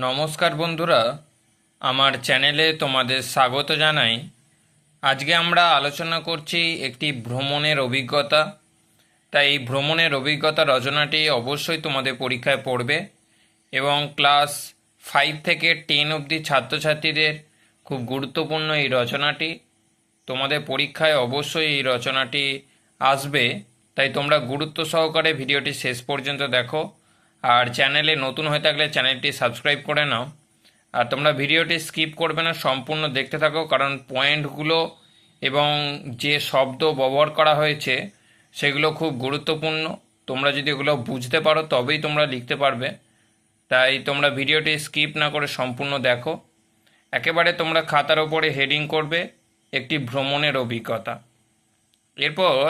নমস্কার বন্ধুরা, আমার চ্যানেলে তোমাদের স্বাগত জানাই। আজকে আমরা আলোচনা করছি একটি ভ্রমণের অভিজ্ঞতা। তাই এই ভ্রমণের অভিজ্ঞতা রচনাটি অবশ্যই তোমাদের পরীক্ষায় পড়বে এবং ক্লাস ফাইভ থেকে টেন অবধি ছাত্রছাত্রীদের খুব গুরুত্বপূর্ণ এই রচনাটি। তোমাদের পরীক্ষায় অবশ্যই এই রচনাটি আসবে। তাই তোমরা গুরুত্ব সহকারে ভিডিওটি শেষ পর্যন্ত দেখো। আর চ্যানেলে নতুন হয়ে থাকলে চ্যানেলটি সাবস্ক্রাইব করে নাও। আর তোমরা ভিডিওটি স্কিপ করবে না, সম্পূর্ণ দেখতে থাকো, কারণ পয়েন্টগুলো এবং যে শব্দ ব্যবহার করা হয়েছে সেগুলো খুব গুরুত্বপূর্ণ। তোমরা যদি এগুলো বুঝতে পারো, তবেই তোমরা লিখতে পারবে। তাই তোমরা ভিডিওটি স্কিপ না করে সম্পূর্ণ দেখো। একেবারে তোমরা খাতার ওপরে হেডিং করবে একটি ভ্রমণের অভিজ্ঞতা। এরপর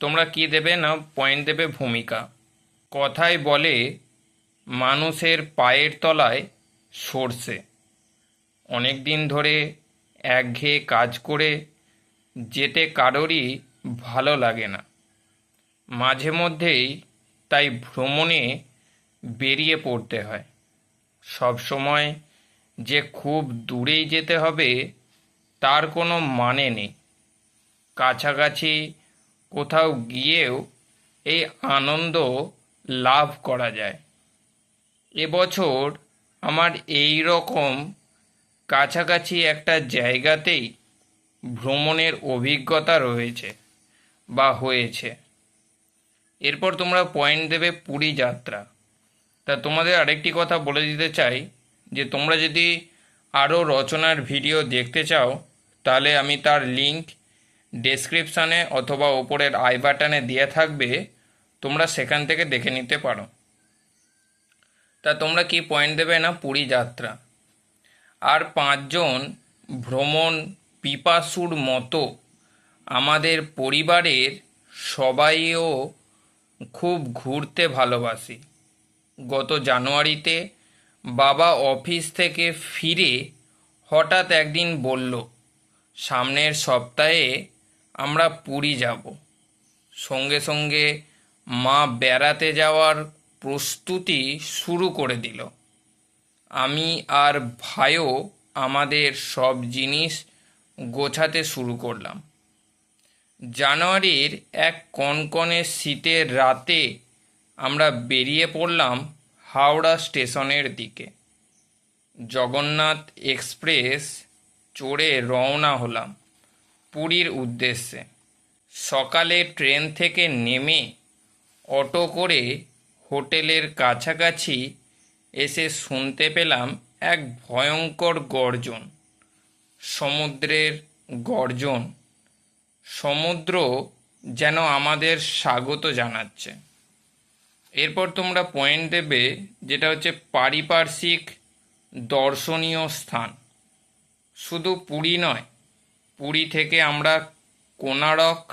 তোমরা কি দেবে না, পয়েন্ট দেবে ভূমিকা। কথায় বলে মানুষের পায়ের তলায় সরষে। অনেক দিন ধরে একঘেয়ে কাজ করে যেতে কারোরই ভালো লাগে না। মাঝে মধ্যেই তাই ভ্রমণে বেরিয়ে পড়তে হয়। সব সময় যে খুব দূরেই যেতে হবে তার কোনো মানে নেই। কাছাকাছি কোথাও গিয়েও এই আনন্দ লাভ করা যায়। এবছর আমার এই রকম কাছাকাছি একটা জায়গাতেই ভ্রমণের অভিজ্ঞতা রয়েছে বা হয়েছে। এরপর তোমরা পয়েন্ট দেবে পুরী যাত্রা। তা তোমাদের আরেকটি কথা বলে দিতে চাই, যে তোমরা যদি আরও রচনার ভিডিও দেখতে চাও, তাহলে আমি তার লিংক ডেসক্রিপশানে অথবা ওপরের আই বাটনে দেওয়া থাকবে, তোমরা সেখান থেকে দেখে নিতে পারো। তা তোমরা কি পয়েন্ট দেবে না? পুরী যাত্রা। আর পাঁচজন ভ্রমণ পিপাসুর মতো আমাদের পরিবারের সবাইও খুব ঘুরতে ভালোবাসি। গত জানুয়ারিতে বাবা অফিস থেকে ফিরে হঠাৎ একদিন বলল, সামনের সপ্তাহে আমরা পুরী যাব। সঙ্গে সঙ্গে মা বেড়াতে যাওয়ার প্রস্তুতি শুরু করে দিল। আমি আর ভাইও আমাদের সব জিনিস গোছাতে শুরু করলাম। জানুয়ারির এক কনকনে শীতের রাতে আমরা বেরিয়ে পড়লাম হাওড়া স্টেশনের দিকে। জগন্নাথ এক্সপ্রেস চড়ে রওনা হলাম পুরীর উদ্দেশ্যে। সকালে ট্রেন থেকে নেমে অটো করে হোটেলের কাছাকাছি এসে শুনতে পেলাম এক ভয়ঙ্কর গর্জন। সমুদ্রের গর্জন। সমুদ্র যেন আমাদের স্বাগত জানাচ্ছে। এরপর তোমরা পয়েন্ট দেবে যেটা হচ্ছে পারিপার্শ্বিক দর্শনীয় স্থান। শুধু পুরী নয়, পুরী থেকে আমরা কোনারক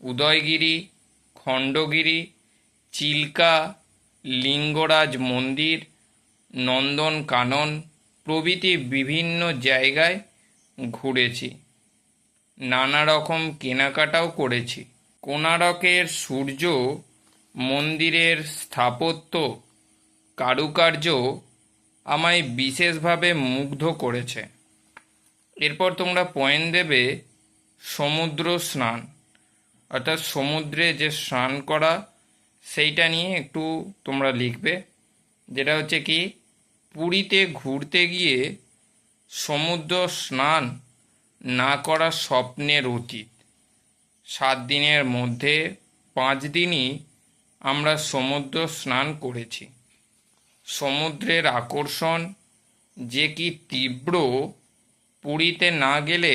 উদয়গিরি, খণ্ডগিরি চিল্কা, লিঙ্গরাজ মন্দির, নন্দন কানন প্রভৃতি বিভিন্ন জায়গায় ঘুরেছি। নানা রকম কেনাকাটাও করেছি। কোনারকের সূর্য, মন্দিরের স্থাপত্য, কারুকার্য আমায় বিশেষভাবে মুগ্ধ করেছে। এরপর তোমরা পয়েন্ট দেবে সমুদ্র স্নান। অর্থাৎ সমুদ্রে যে স্নান করা সেইটা নিয়ে একটু তোমরা লিখবে। যেটা হচ্ছে কি, পুরীতে ঘুরতে গিয়ে সমুদ্র স্নান না করা স্বপ্নের অতীত। সাত দিনের মধ্যে পাঁচ দিনই আমরা সমুদ্র স্নান করেছি। সমুদ্রের আকর্ষণ যে কি তীব্র, পুরীতে না গেলে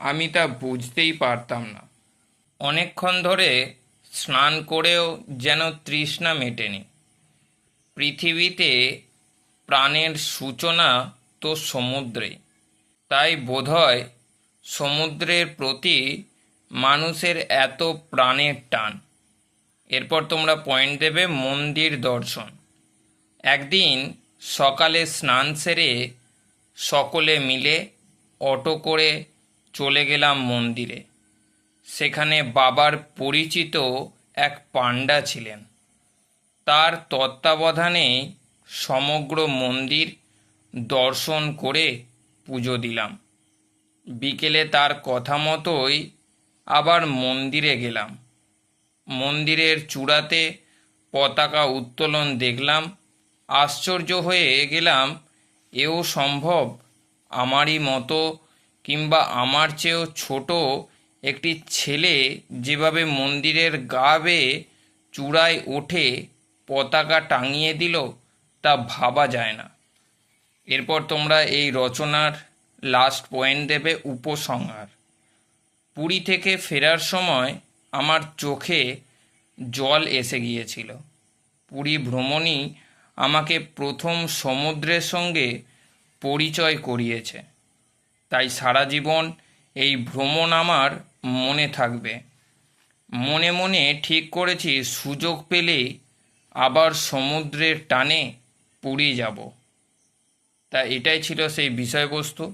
আমি তা বুঝতেই পারতাম না। অনেকক্ষণ ধরে স্নান করেও যেন তৃষ্ণা মেটেনি। পৃথিবীতে প্রাণের সূচনা তো সমুদ্রে। তাই বোধহয় সমুদ্রের প্রতি মানুষের এত প্রাণের টান। এরপর তোমরা পয়েন্ট দেবে মন্দির দর্শন। একদিন সকালে স্নান সেরে সকলে মিলে অটো করে চলে গেলাম মন্দিরে। সেখানে বাবার পরিচিত এক পাণ্ডা ছিলেন। তার তত্ত্বাবধানে সমগ্র মন্দির দর্শন করে পুজো দিলাম। বিকেলে তার কথা মতোই আবার মন্দিরে গেলাম। মন্দিরের চূড়াতে পতাকা উত্তোলন দেখলাম। আশ্চর্য হয়ে গেলাম, এও সম্ভব, আমারই মতো কিংবা আমার চেয়েও ছোট একটি ছেলে যেভাবে মন্দিরের গা বেয়ে চূড়ায় ওঠে, পতাকা টাঙিয়ে দিল, তা ভাবা যায় না। এরপর তোমরা এই রচনার লাস্ট পয়েন্ট দেবে উপসংহার। পুরী থেকে ফেরার সময় আমার চোখে জল এসে গিয়েছিল। পুরী ভ্রমণই আমাকে প্রথম সমুদ্রের সঙ্গে পরিচয় করিয়েছে। তাই সারা জীবন এই ভ্রমণ আমার মনে থাকবে। মনে মনে ঠিক করেছি, সুযোগ পেলে আবার সমুদ্রের টানে পুরী যাব। তা এটাই ছিল সেই বিষয়বস্তু।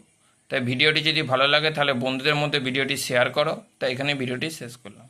তাই ভিডিওটি যদি ভালো লাগে, তাহলে বন্ধুদের মধ্যে ভিডিওটি শেয়ার করো। তাই এখানে ভিডিওটি শেষ করলাম।